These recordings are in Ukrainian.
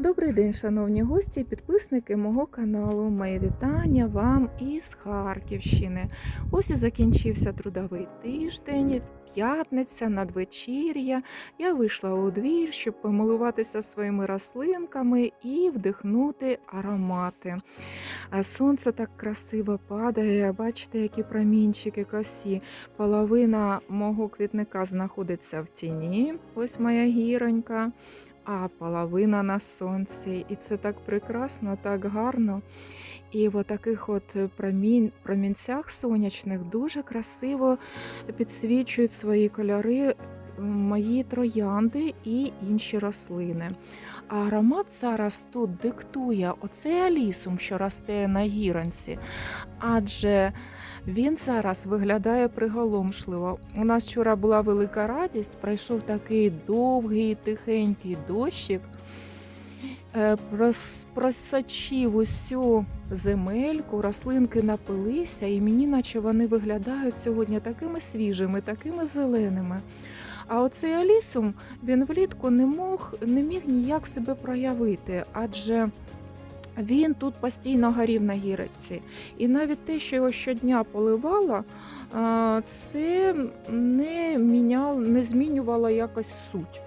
Добрий день, шановні гості, підписники мого каналу. Моє вітання вам із Харківщини. Ось і закінчився трудовий тиждень, п'ятниця, надвечір'я. Я вийшла у двір, щоб помилуватися своїми рослинками і вдихнути аромати. Сонце так красиво падає. Бачите, які промінчики косі. Половина мого квітника знаходиться в тіні. Ось моя гіронька а половина на сонці. І це так прекрасно, так гарно. І в таких от промінь, промінцях сонячних дуже красиво підсвічують свої кольори мої троянди і інші рослини. А аромат зараз тут диктує оцей алісум, що росте на гіронці. Адже він зараз виглядає приголомшливо. У нас вчора була велика радість, пройшов такий довгий, тихенький дощик, е, просочив усю земельку, рослинки напилися, і мені, наче вони виглядають сьогодні такими свіжими, такими зеленими. А оцей алісум він влітку не мог, не міг ніяк себе проявити, адже він тут постійно горів на гірочці. І навіть те, що його щодня поливала, це не, мінял, не змінювало якось суть.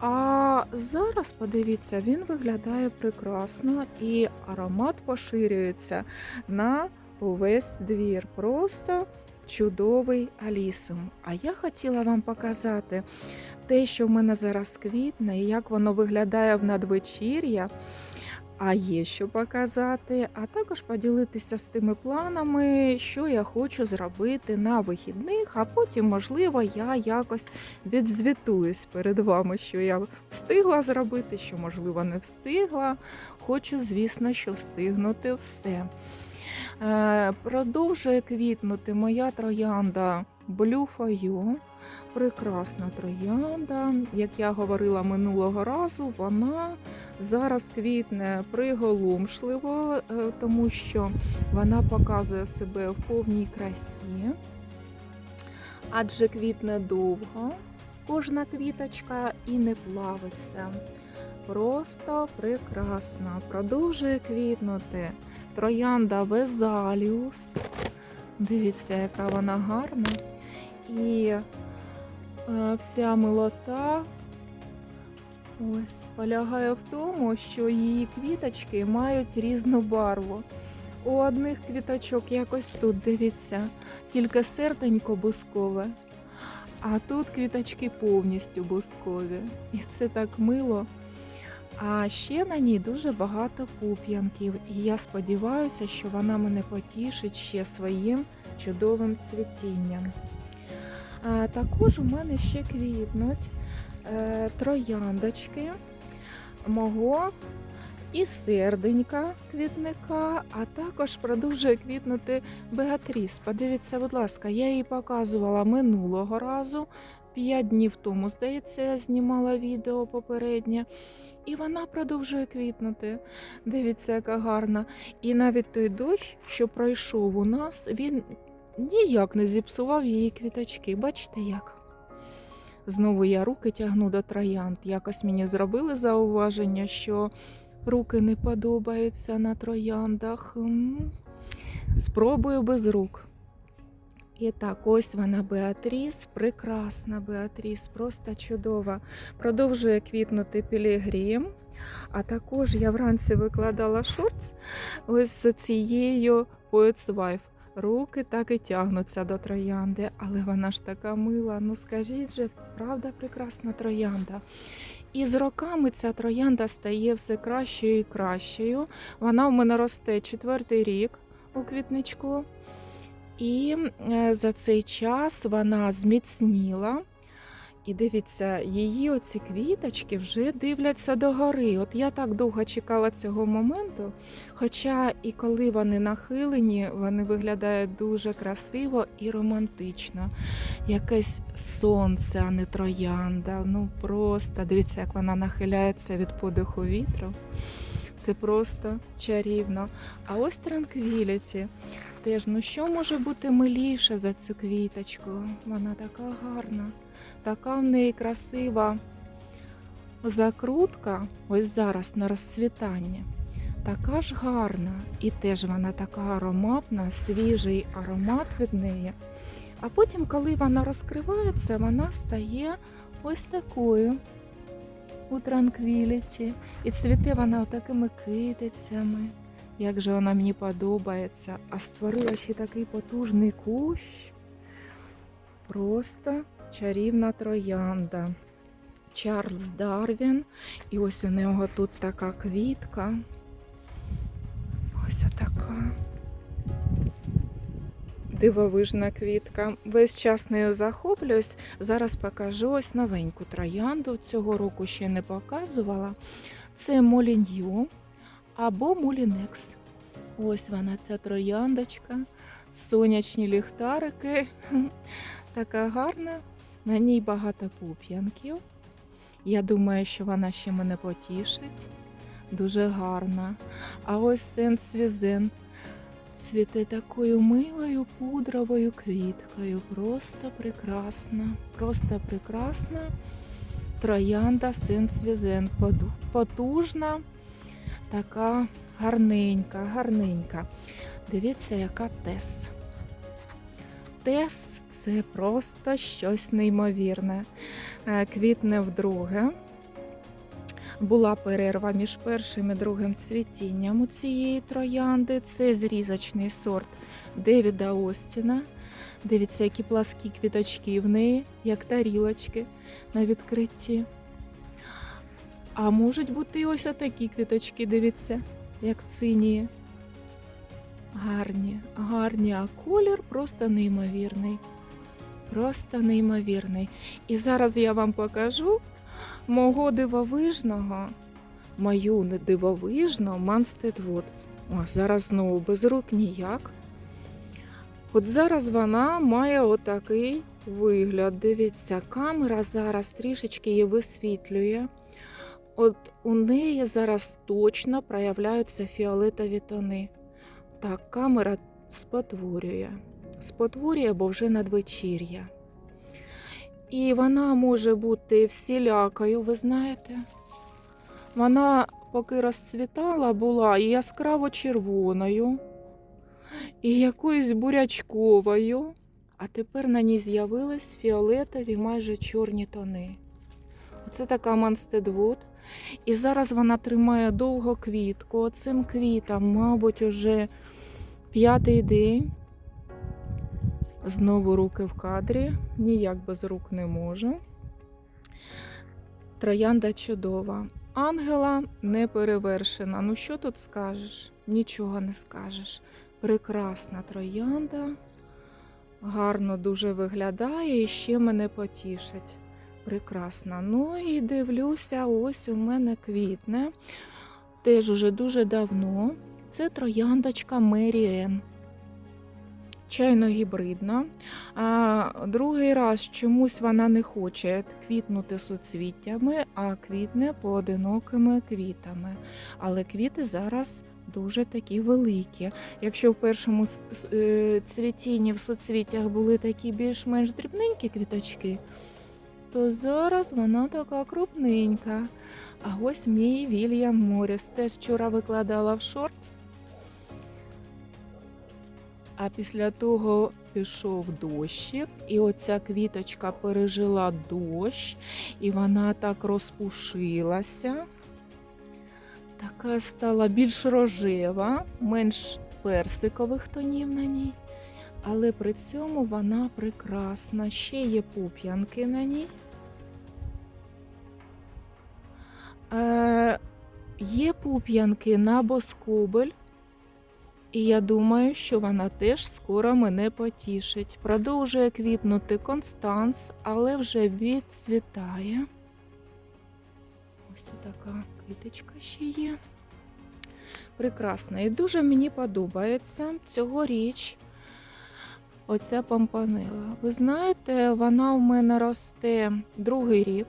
А зараз, подивіться, він виглядає прекрасно і аромат поширюється на увесь двір. Просто чудовий алісум. А я хотіла вам показати те, що в мене зараз квітне, і як воно виглядає в надвечір'я. А є що показати, а також поділитися з тими планами, що я хочу зробити на вихідних, а потім, можливо, я якось відзвітуюсь перед вами, що я встигла зробити, що, можливо, не встигла. Хочу, звісно, що встигнути все. Е, Продовжує квітнути моя троянда Blue For You. Прекрасна троянда. Як я говорила минулого разу, вона зараз квітне приголомшливо, е, тому що вона показує себе в повній красі, адже квітне довго кожна квіточка і не плавиться. Просто прекрасна. Продовжує квітнути троянда Везаліус. Дивіться, яка вона гарна. І е, вся милота ось полягає в тому, що її квіточки мають різну барву. У одних квіточок якось тут, дивіться, тільки серденько бускове, а тут квіточки повністю бускові. І це так мило. А ще на ній дуже багато пуп'янків, і я сподіваюся, що вона мене потішить ще своїм чудовим цвітінням. Також у мене ще квітнуть е, трояндочки мого і серденька квітника, а також продовжує квітнути Беатріс. Подивіться, будь ласка, я її показувала минулого разу. П'ять днів тому, здається, я знімала відео попереднє. І вона продовжує квітнути. Дивіться, яка гарна. І навіть той дощ, що пройшов у нас, він ніяк не зіпсував її квіточки. Бачите як? Знову я руки тягну до троянд. Якось мені зробили зауваження, що руки не подобаються на трояндах. Спробую без рук. І так, ось вона Беатріс, прекрасна Беатріс, просто чудова. Продовжує квітнути Пілігрім. А також я вранці викладала шортс ось з цією Poet's Wife. Руки так і тягнуться до троянди, але вона ж така мила. Ну скажіть же, правда, прекрасна троянда. І з роками ця троянда стає все кращою і кращою. Вона в мене росте четвертий рік у квітничку. І е, за цей час вона зміцніла. І дивіться, її оці квіточки вже дивляться догори. От я так довго чекала цього моменту. Хоча і коли вони нахилені, вони виглядають дуже красиво і романтично. Якесь сонце, а не троянда. Ну просто дивіться, як вона нахиляється від подиху вітру. Це просто чарівно. А ось транквіліті. Теж, ну що може бути миліше за цю квіточку? Вона така гарна, така в неї красива закрутка, ось зараз на розцвітанні, така ж гарна. І теж вона така ароматна, свіжий аромат від неї. А потім, коли вона розкривається, вона стає ось такою у транквіліті. І цвіте вона такими китицями. Як же вона мені подобається. А створила ще такий потужний кущ. Просто чарівна троянда. Чарльз Дарвін. І ось у нього тут така квітка. Ось отака. Дивовижна квітка. Весь час нею захоплююсь. Зараз покажу ось новеньку троянду. Цього року ще не показувала. Це Молінью або Мулінекс. Ось вона, ця трояндочка. Сонячні ліхтарики. Така гарна. На ній багато пуп'янків. Я думаю, що вона ще мене потішить. Дуже гарна. А ось сен свізен цвіте такою милою пудровою квіткою. Просто прекрасна, просто прекрасна. Троянда сен свізен. Потужна, така гарненька, гарненька. Дивіться, яка тес. Тес це просто щось неймовірне. Е, Квітне вдруге. Була перерва між першим і другим цвітінням у цієї троянди. Це зрізочний сорт Девіда Остіна. Дивіться, які пласкі квіточки в неї, як тарілочки на відкритті. А можуть бути ось такі квіточки, дивіться, як цинії. Гарні, гарні, а колір просто неймовірний. Просто неймовірний. І зараз я вам покажу мого дивовижного, мою не дивовижну Манстедвуд. Зараз знову без рук ніяк. От зараз вона має отакий вигляд. Дивіться, камера зараз трішечки її висвітлює. От у неї зараз точно проявляються фіолетові тони. Так, камера спотворює. Спотворює, бо вже надвечір'я. І вона може бути всілякою, ви знаєте. Вона, поки розцвітала, була і яскраво червоною, і якоюсь бурячковою, а тепер на ній з'явились фіолетові майже чорні тони. Це така Манстедвуд. І зараз вона тримає довго квітку. Оцим квітам, мабуть, уже п'ятий день. Знову руки в кадрі, ніяк без рук не можу. Троянда чудова. Ангела не перевершена. Ну що тут скажеш? Нічого не скажеш. Прекрасна троянда, гарно дуже виглядає і ще мене потішить. Прекрасна. Ну і дивлюся, ось у мене квітне. Теж уже дуже давно. Це трояндочка Меріен чайно гібридна. А другий раз чомусь вона не хоче квітнути суцвіттями, а квітне поодинокими квітами. Але квіти зараз дуже такі великі. Якщо в першому е, цвітінні в суцвіттях були такі більш-менш дрібненькі квіточки, то зараз вона така крупненька. А ось мій Вільям Моріс теж вчора викладала в шортс. А після того пішов дощик, і оця квіточка пережила дощ, і вона так розпушилася. Така стала більш рожева, менш персикових тонів на ній. Але при цьому вона прекрасна. Ще є пуп'янки на ній. Е, є пуп'янки на боскобель. І я думаю, що вона теж скоро мене потішить. Продовжує квітнути Констанс, але вже відцвітає. Ось така квіточка ще є. Прекрасна. І дуже мені подобається цьогоріч оця помпанила. Ви знаєте, вона у мене росте другий рік.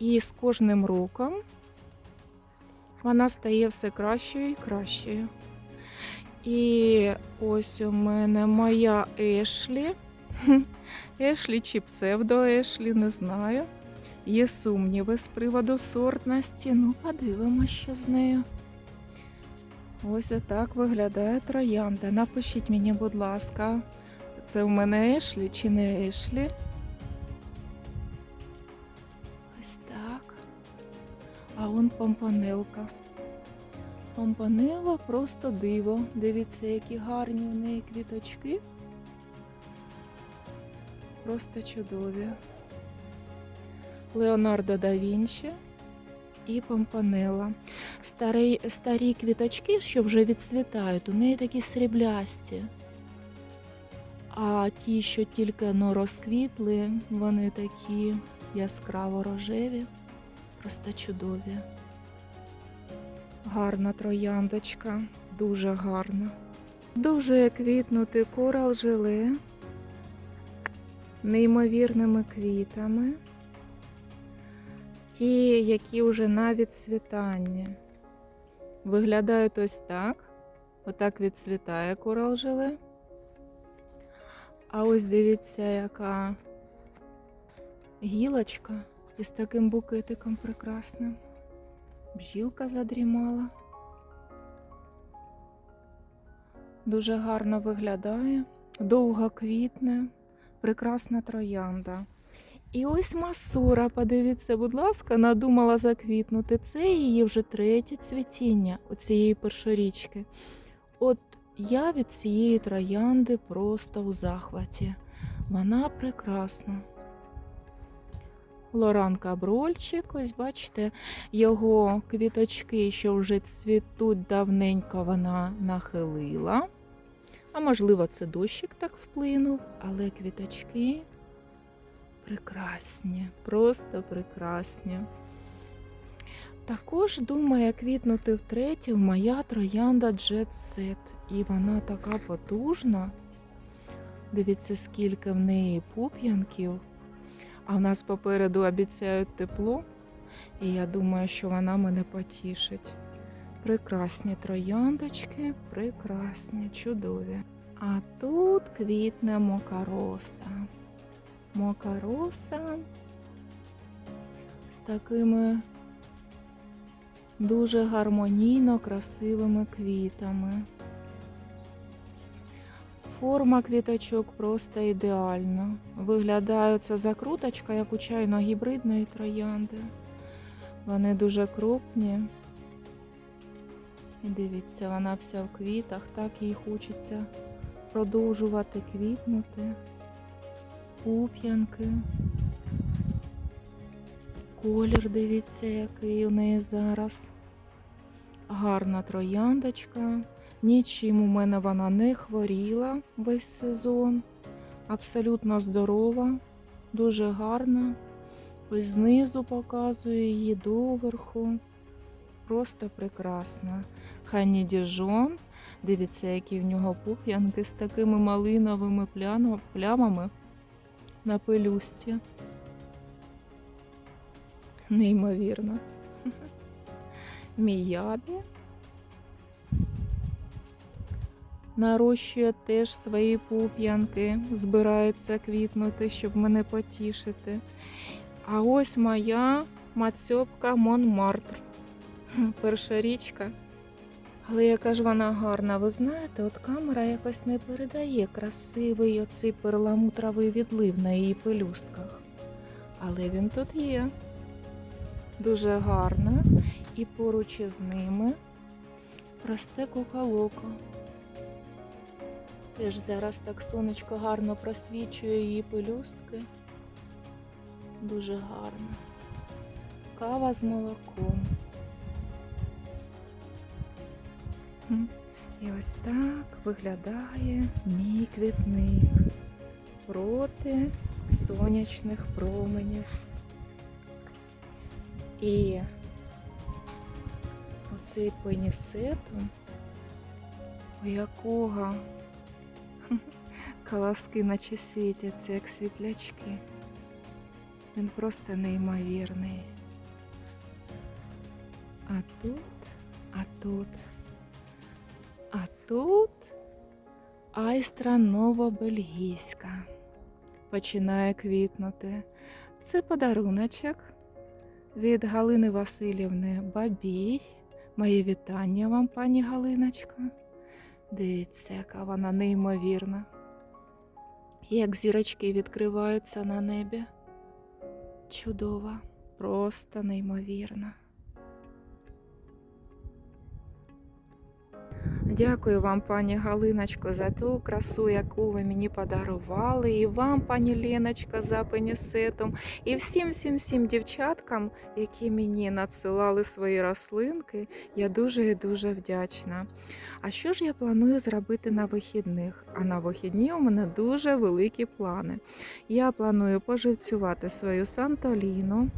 І з кожним роком вона стає все кращою і кращою. І ось у мене моя Ешлі. Ешлі чи псевдо Ешлі, не знаю. Є сумніви з приводу сортності. Ну, подивимося, що з нею. Ось отак виглядає троянда. Напишіть мені, будь ласка, це в мене Ешлі чи не Ешлі? А он помпанелка. Помпанела просто диво. Дивіться, які гарні в неї квіточки. Просто чудові. Леонардо да Вінчі і помпанела. Старі, старі квіточки, що вже відцвітають, у неї такі сріблясті. А ті, що тільки ну, розквітли, вони такі яскраво рожеві, просто чудові. Гарна трояндочка, дуже гарна. Дуже квітнути корал желе неймовірними квітами. Ті, які вже на відцвітанні. Виглядають ось так. Отак відцвітає корал желе. А ось дивіться, яка гілочка із таким букетиком прекрасним. Бжілка задрімала. Дуже гарно виглядає, довго квітне, прекрасна троянда. І ось масура, подивіться, будь ласка, надумала заквітнути. Це її вже третє цвітіння у цієї першорічки. От я від цієї троянди просто у захваті. Вона прекрасна. Лоран Каброльчик, ось бачите, його квіточки, що вже цвітуть давненько, вона нахилила. А можливо, це дощик так вплинув, але квіточки прекрасні, просто прекрасні. Також думає квітнути втретє моя троянда Jet Set. І вона така потужна. Дивіться, скільки в неї пуп'янків. А в нас попереду обіцяють тепло. І я думаю, що вона мене потішить. Прекрасні трояндочки, прекрасні, чудові. А тут квітне мокароса. Мокароса з такими дуже гармонійно красивими квітами. Форма квіточок просто ідеальна. Виглядає ця закруточка, як у чайно-гібридної троянди. Вони дуже крупні. І дивіться, вона вся в квітах, так їй хочеться продовжувати квітнути. Пуп'янки. Колір, дивіться, який у неї зараз. Гарна трояндочка. Нічим у мене вона не хворіла весь сезон. Абсолютно здорова, дуже гарна. Ось знизу показую її доверху. Просто прекрасна. Хані Діжон. Дивіться, які в нього пуп'янки з такими малиновими плямами на пелюсті. Неймовірно. Міябі. Нарощує теж свої пуп'янки, збирається квітнути, щоб мене потішити. А ось моя мацьопка Монмартр. Перша річка. Але яка ж вона гарна, ви знаєте, от камера якось не передає красивий оцей перламутровий відлив на її пелюстках. Але він тут є. Дуже гарно. І поруч із ними росте кукалоко. Теж зараз так сонечко гарно просвічує її пелюстки. Дуже гарно. Кава з молоком. І ось так виглядає мій квітник проти сонячних променів. І оцей пенісетум, у якого колоски наче світяться, як світлячки. Він просто неймовірний. А тут, а тут, а тут айстра новобельгійська починає квітнути. Це подаруночок від Галини Васильівни Бабій. Моє вітання вам, пані Галиночка. Дивіться, яка вона неймовірна. Як зірочки відкриваються на небі. Чудова, просто неймовірна. Дякую вам, пані Галиночко, за ту красу, яку ви мені подарували, і вам, пані Леночка, за пенісетом, і всім всім всім дівчаткам, які мені надсилали свої рослинки. Я дуже і дуже вдячна. А що ж я планую зробити на вихідних? А на вихідні у мене дуже великі плани. Я планую поживцювати свою Сантоліну,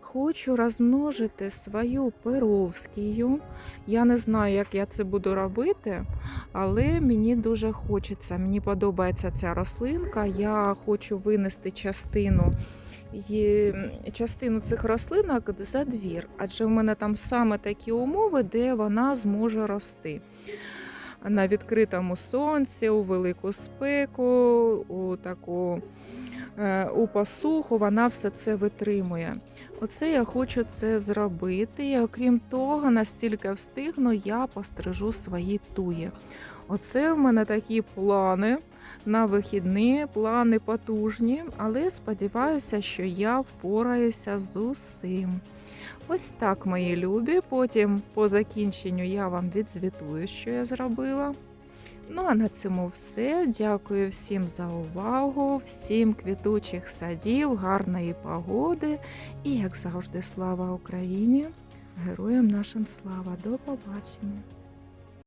хочу розмножити свою перовськію. Я не знаю, як я це буду робити, але мені дуже хочеться. Мені подобається ця рослинка. Я хочу винести частину. Є частину цих рослинок за двір, адже в мене там саме такі умови, де вона зможе рости. На відкритому сонці, у велику спеку, у таку е, у посуху вона все це витримує. Оце я хочу це зробити. І окрім того, настільки встигну, я пострижу свої туї. Оце в мене такі плани на вихідні, плани потужні, але сподіваюся, що я впораюся з усім. Ось так, мої любі. Потім по закінченню я вам відзвітую, що я зробила. Ну а на цьому все. Дякую всім за увагу, всім квітучих садів, гарної погоди і, як завжди, слава Україні! Героям нашим слава! До побачення!